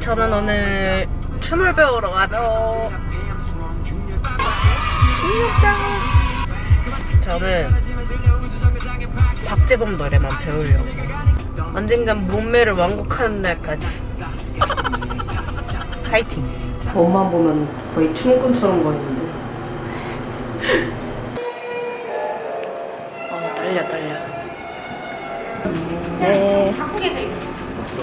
저는 오늘 춤을 배우러 가요. 신육당. 저는 박재범 노래만 배우려고. 언젠간 몸매를 완곡하는 날까지. 파이팅. 몸만 보면 거의 춤꾼처럼 보이는데. 어, 떨려, 떨려. 네. 엉덩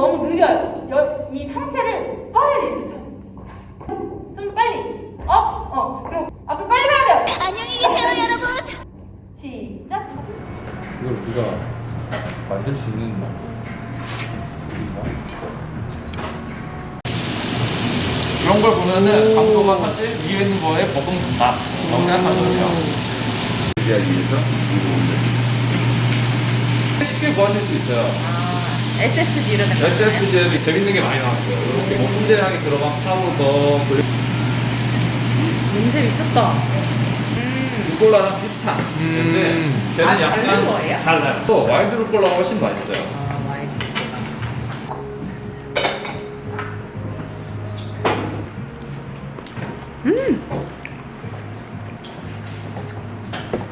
너무 느려요. 여- 이 상체를 빨리 쳐. 좀 빨리. 업, 어. 그리고 앞으로 빨리 가야 돼요. 안녕히 계세요, 여러분. 시작. 이걸 우리가 만들 수 있는 이런 걸 보면은 강도가 사실 위에 있는 거에 버금간다 라고 생각하거든요 준비하기 위해서 쉽게 구하실 수 있어요 SSG를 SSG에 재밌는 게 많이 나왔어요 이렇게 뭐 훈제량이 들어간 파우더 그리고 냄새 미쳤다. 루꼴라랑 비슷한 근데 쟤는 아, 약간 다른 거예요? 달라요 또 와일드 루꼴라가 훨씬 맛있어요 아, 많이.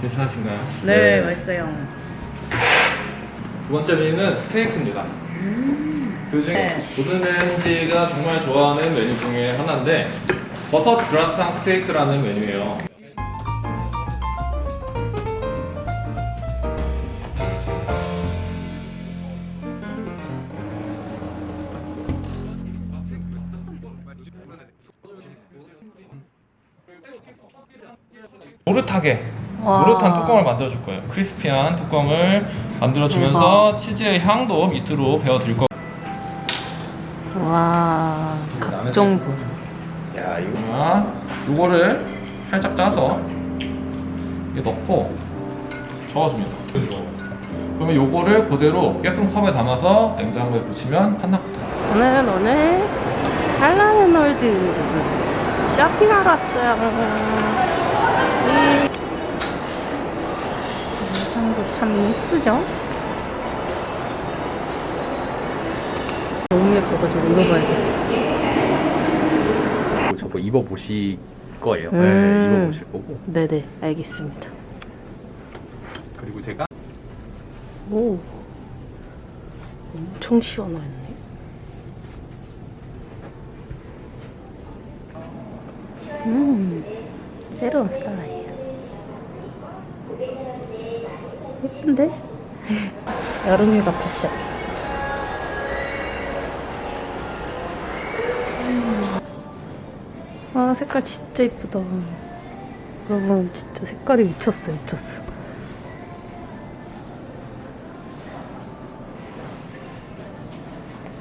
괜찮으신가요? 네, 맛있어요. 두 번째 메뉴는 스테이크입니다. 그중에 네. 고든렌 씨가 정말 좋아하는 메뉴 중에 하나인데 버섯 그라탕 스테이크라는 메뉴예요. 노릇하게 와. 노릇한 뚜껑을 만들어줄 거예요. 크리스피한 뚜껑을 만들어주면서 치즈의 향도 밑으로 배어들 거예요. 와, 각종. 야 이거 자, 요거를 살짝 짜서 이게 넣고 저어줍니다. 그러면 요거를 그대로 예쁜 컵에 담아서 냉장고에 붙이면 한납니다. 오늘 오늘 한라랜월드 쇼핑하러 왔어요. 이 영상도 참 예쁘죠? 너무 예뻐가지고 입어봐야겠어. 저거 입어보실 거예요. 음. 네, 입어보실 거고. 네네, 알겠습니다. 그리고 제가 오, 엄청 시원하네. 음, 새로운 스타일. 예쁜데? 여름휴가 패션. 음. 아, 색깔 진짜 예쁘다. 여러분, 진짜 색깔이 미쳤어, 미쳤어.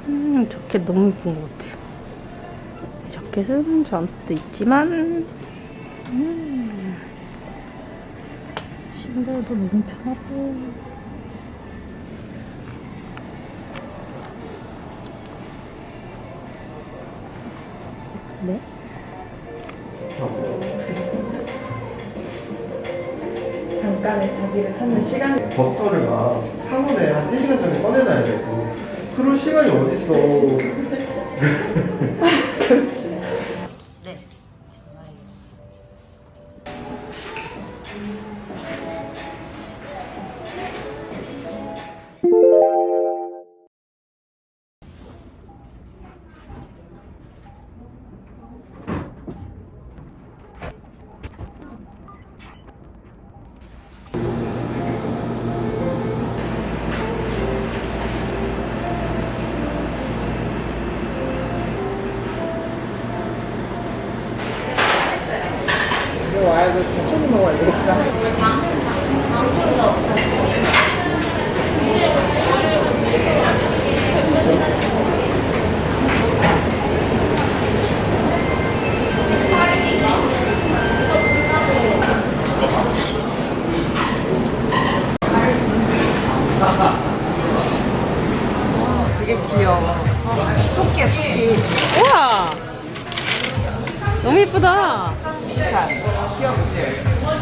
음, 자켓 너무 예쁜 것 같아요. 이 자켓은 저한테 있지만, 음, 신발도 너무 편하고. 네? 잠깐의 자기를 찾는 시간. 버터를 막 상온에 한 3시간 전에 꺼내놔야 되고 그럴 시간이 어딨어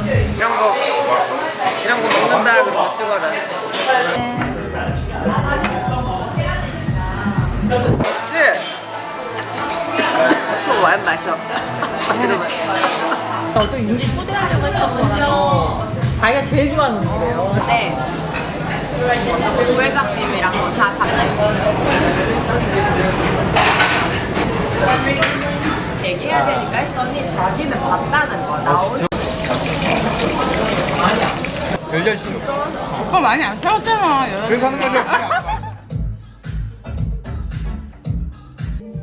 이런 거 이런 거 먹는다 그러고 찍어라. 그렇지. 그거 완 마셔. 또 윤지 초대하려고 했던 거라서 자기가 제일 좋아하는 노래예요. 네. 꿀감님이랑 다 얘기해야 되니까 했더니 자기는 봤다는 거 나오는 열렬씨. 오빠 많이 안 태웠잖아. 그래서 하는 거죠.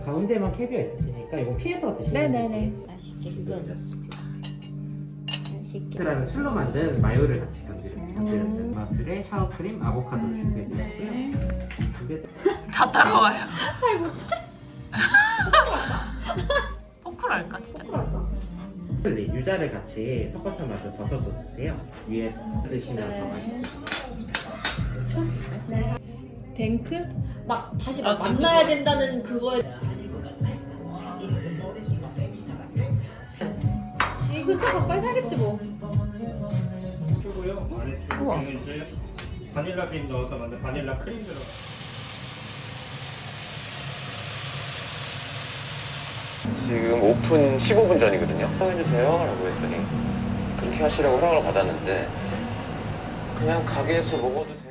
가운데만 캐비어 있으시니까 이거 피해서 드시면 네네네 맛있게 끓였습니다 맛있게 술로 만든 마요를 같이 건드려요 마플에 샤워 크림, 아보카도를 준비해드렸고요 준비해 다 따라와요. 잘 못해. 포크랄까 진짜. 네, 유자를 같이 섞어서 만든 버터 소스세요. 위에 드시면 더 맛있어요. 댕크? 막 다시 막 만나야 된다는 그거에 이거 좀 가까이 살겠지 뭐. 이제 바닐라 빈 넣어서 만든 바닐라 크림 들어. 지금 오픈 15분 전이거든요. 돼요? 라고 했더니 그렇게 하시라고 허락을 받았는데 그냥 가게에서 먹어도?